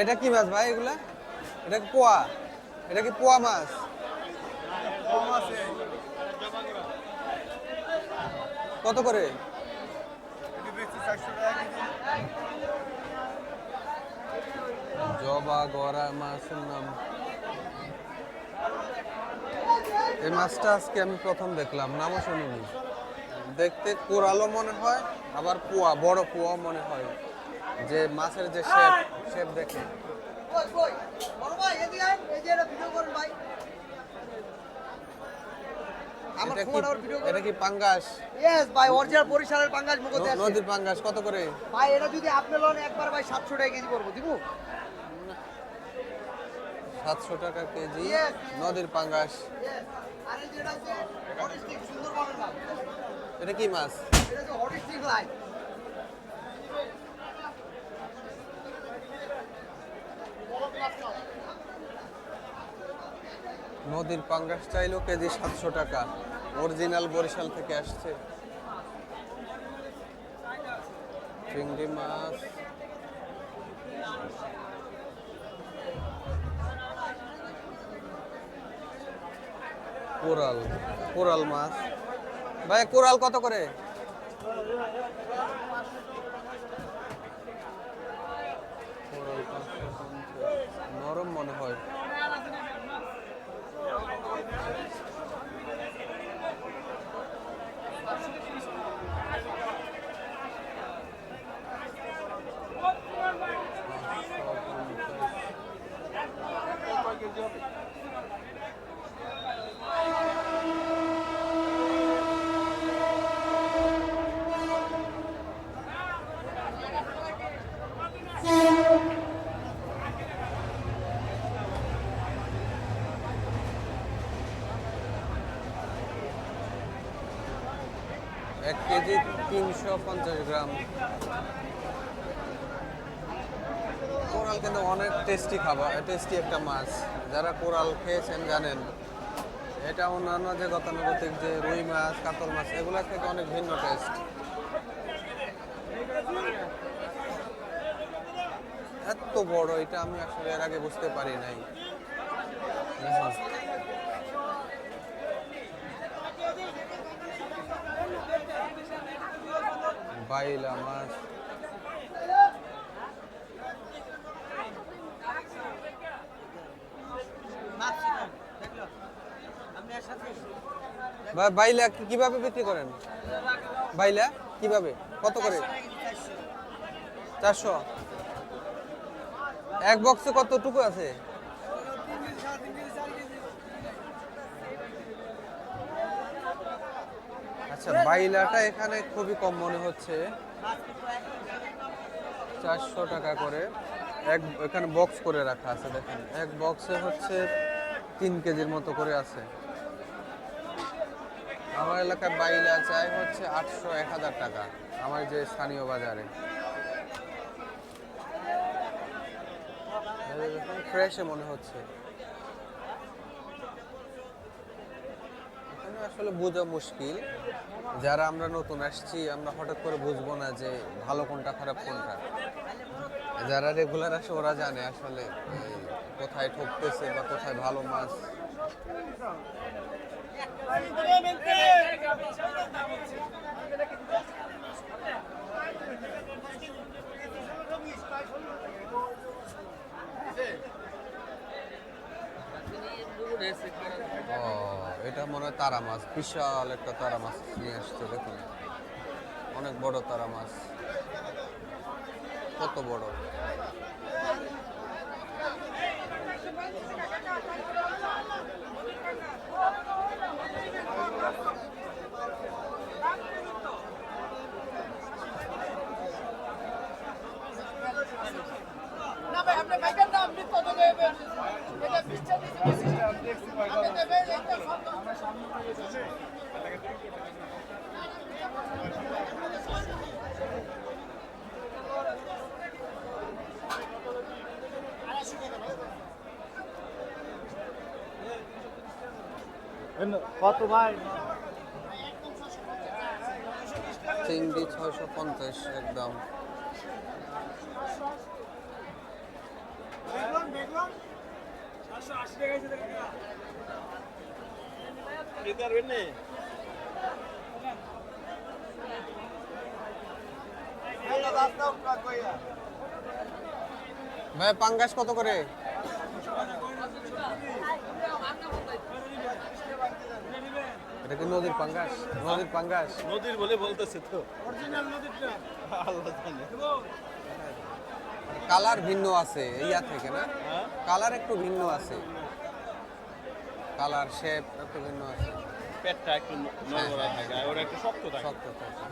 এটা কি মাছ ভাই এগুলা? এটা কি পোয়া? এটা কি পোয়া মাছ? কত করে? জবা গড়া মাছের নাম। এই মাছটা আজকে আমি প্রথম দেখলাম, নামও শুনিনি। দেখতে কোরালো মনে হয়, আবার পোয়া, বড় পোয়া মনে হয়। যে মাছের যে শেপ শেপ দেখে এটা এটা কি এটা পাঙ্গাস? ইয়েস ভাই অরিজিনাল বরিশালের পাঙ্গাস মুখতে আছে নদীর পাঙ্গাস কত করে? ভাই এটা যদি আপনি লোন একবার ভাই 700 টাকা কেজি করব দিব? সাতশো টাকা কেজি. নদীর পাঙ্গাস। আর এই হচ্ছে সুন্দরবনের মাছ। এটা কি মাছ? এটা হচ্ছে হটিস্টিক লাইন নদীর পাঙ্গাস চাইলেও কেজি সাতশো টাকা। অরিজিনাল বরিশাল থেকে আসছে। চিংড়ি মাছ। কোরাল কোরাল মাছ। ভাই, কোরাল কত করে। নরম মনে হয়। Yeah. এক কেজি তিনশো পঞ্চাশ গ্রাম। কোরাল কিন্তু অনেক টেস্টি খাবার টেস্টি একটা মাছ। যারা কোরাল খেয়েছেন জানেন, এটা অন্যান্য যে গতানুগতিক যে রুই মাছ, কাতল মাছ, এগুলোর থেকে অনেক ভিন্ন টেস্ট এত বড়, এটা আমি আসলে এর আগে বুঝতে পারি নাই। বাইলা মাছ বাইলা কীভাবে বিক্রি করেন? বাইলা, কীভাবে? কত করে? চারশো। এক বক্সে কতটুকু আছে? আচ্ছা বাইলাটা এখানে খুবই কম মনে হচ্ছে। চারশো টাকা করে। এক, এখানে বক্স করে রাখা আছে, দেখেন। এক বক্সে হচ্ছে তিন কেজির মতো করে আছে। আমার এলাকায় বাইলা চাই হচ্ছে আটশো এক হাজার টাকা, আমার যে স্থানীয় বাজারে। ফ্রেশে মনে হচ্ছে। আসলে বোঝা মুশকিল। যারা আমরা নতুন আসছি, আমরা হঠাৎ করে বুঝব না যে ভালো কোনটা, খারাপ কোনটা। যারা রেগুলার আসে, ওরা জানে আসলে কোথায় ঠকতেছে বা কোথায় ভালো মাছ। ও, এটা মনে হয় তারা মাছ। বিশাল একটা তারা মাছ নিয়ে আসছে, দেখুন। অনেক বড় তারা মাছ। কত বড় না ভাই আপনি বাইকের দাম আপনি কত দেবেন এটা বিশটা দিতে আপনি দেবেন একটা সব ভাই? চিংড়ি পঞ্চাশ ভাই পাঙ্গাস কত করে? এটা কি নদীর পাঙ্গাস? নদীর পাঙ্গাস? নদীর বলে বলতেছে তো। আল্লাহ জানে। কালার ভিন্ন আছে ইয়া থেকে না? হ্যাঁ? কালার একটু ভিন্ন আছে। কালার শেপ একটু ভিন্ন আছে। পেটটা একটু নরবরা থাকে আর ওরা একটু শক্ত থাকে। শক্ত থাকে।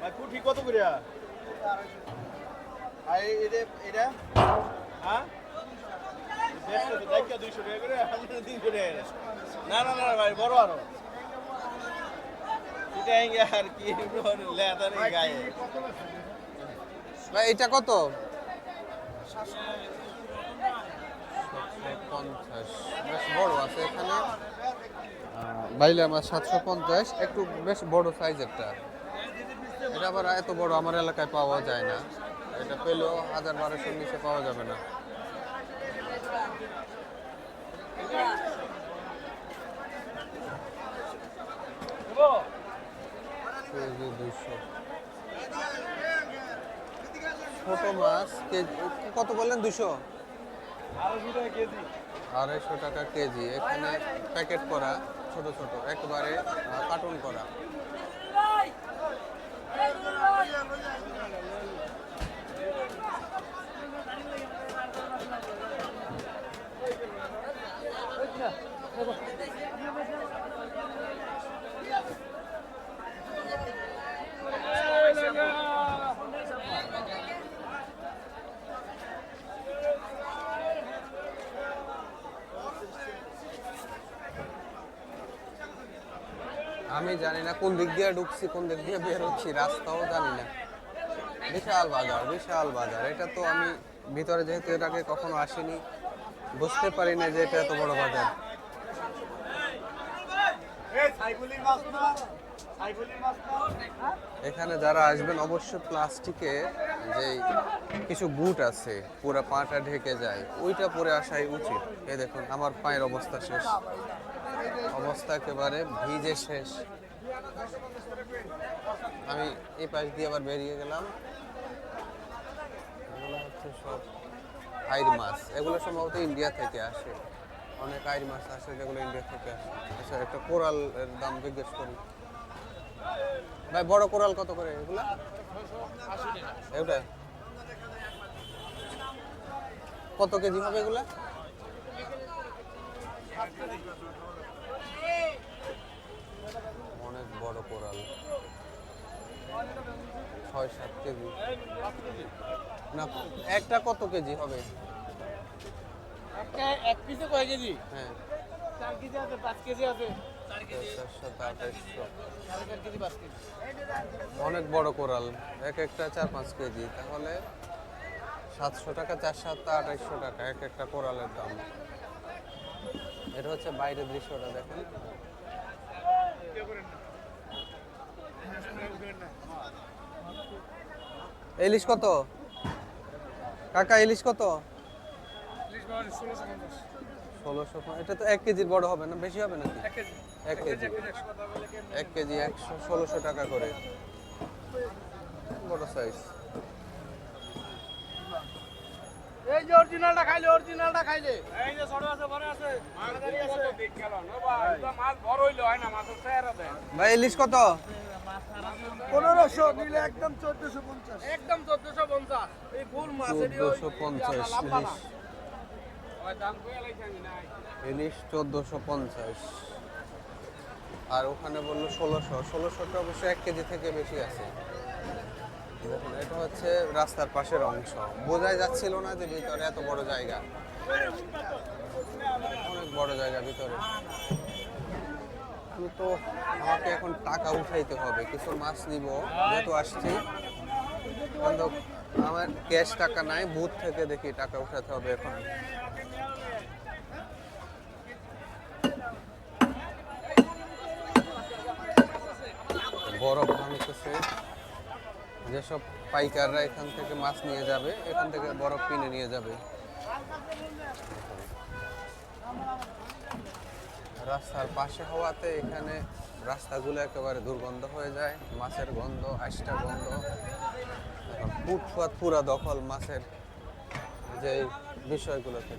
ভাই পুঠি কত করে আর এটা এটা? না না না ভাই বড় আরও আর কি ভাই এটা কত? পঞ্চাশ। বেশ বড় আছে এখানে। বাইলে আমার সাতশো পঞ্চাশ, একটু বেশ বড় সাইজেরটা এটা আবার এত বড়, আমার এলাকায় পাওয়া যায় না। এটা পেলেও হাজার বারোশোর নিচে পাওয়া যাবে না কেজি দুইশো ছোট মাছ কত বললেন? দুশো? আড়াইশো টাকা কেজি। এখানে প্যাকেট করা, ছোট ছোট, একবারে কার্টুন করা। আমি জানি না কোন দিক দিয়ে ঢুকছি, কোন দিক দিয়ে বের হচ্ছি, রাস্তাও জানি না। বিশাল বাজার বিশাল বাজার। এটা তো আমি ভিতরে যেহেতু এটাকে কখনো আসিনি, বুঝতে পারি না যে এটা এত বড় বাজার সাইফুলির মাছ না সাইফুলির মাছ না এখানে যারা আসবেন, অবশ্যই প্লাস্টিকে যে কিছু বুট আছে, পুরো পাটা ঢেকে যায়, ওইটা পরে আসাই উচিত। এ দেখুন, আমার পায়ের অবস্থা শেষ। অবস্থা একেবারে ভিজে শেষ। আমি এই পাশ দিয়ে আবার বেরিয়ে গেলাম। এগুলো হচ্ছে সব আইর মাছ। এগুলো সম্ভবত ইন্ডিয়া থেকে আসে। অনেক আইর মাছ আসে যেগুলো ইন্ডিয়া থেকে আসে। আচ্ছা একটা কোরাল এর দাম জিজ্ঞেস করি। ভাই, বড় কোরাল কত করে এগুলা? এগুলা? কত কেজি হবে এগুলা? অনেক বড় কোরাল। ছয় সাত কেজি। না, একটা কত কেজি হবে? একটা এক পিসে কয় কেজি? হ্যাঁ। চার কেজি আছে পাঁচ কেজি আছে। অনেক বড় কোরাল এক একটা চার পাঁচ কেজি। তাহলে সাতশো টাকা চার সাতটা আঠাইশশো টাকা এক একটা কোরালের দাম। এটা হচ্ছে বাইরের দৃশ্যটা দেখেন। ইলিশ কত? কাকা ইলিশ কত? ষোলোশো এটা তো এক কেজির বড় হবে না? বেশি হবে নাকি? এক কেজি। এক কেজি। একশো ষোলোশো টাকা করে। বড় সাইজ এই যে অরিজিনালটা খাইলে অরিজিনালটা খাইলে। এই যে ছোট আছে বড় আছে। মাঝারি আছে। ঠিক গেল না বা মাছ বড় হইল হয় না? মাছের চেহারা দেয় ভাই ইলিশ কত? পনেরোশো নিলে একদম চোদ্দশো পঞ্চাশ। একদম চোদ্দশো পঞ্চাশ। এই ফুল মাছ চোদ্দোশো পঞ্চাশ ইলিশ চোদ্দোশো পঞ্চাশ। আর ওখানে বলল ষোলোশো। ষোলোশোটা অবশ্য এক কেজি থেকে বেশি আছে। এটা হচ্ছে রাস্তার পাশের অংশ। বোঝাই যাচ্ছিল না যে ভিতরে এত বড় জায়গা। অনেক বড় জায়গা ভিতরে। আমি তো আমাকে এখন টাকা উঠাইতে হবে। কিছু মাছ নিব, যেহেতু আসছি। আমার ক্যাশ টাকা নাই, বুথ থেকে দেখি টাকা উঠাতে হবে এখন। বরফ ভাঙতেছে যেসব পাইকাররা এখান থেকে মাছ নিয়ে যাবে, এখান থেকে বরফ কিনে নিয়ে যাবে। রাস্তার পাশে হওয়াতে এখানে রাস্তাগুলো একেবারে দুর্গন্ধ হয়ে যায়, মাছের গন্ধ, আইসটা গন্ধ। ফুটফাট পুরা দখল মাছের যে বিষয়গুলোতে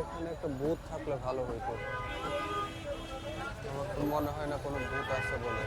এখানে একটা বুথ থাকলে ভালো হইতো। মনে হয় না কোনো ভূত আছে বলে।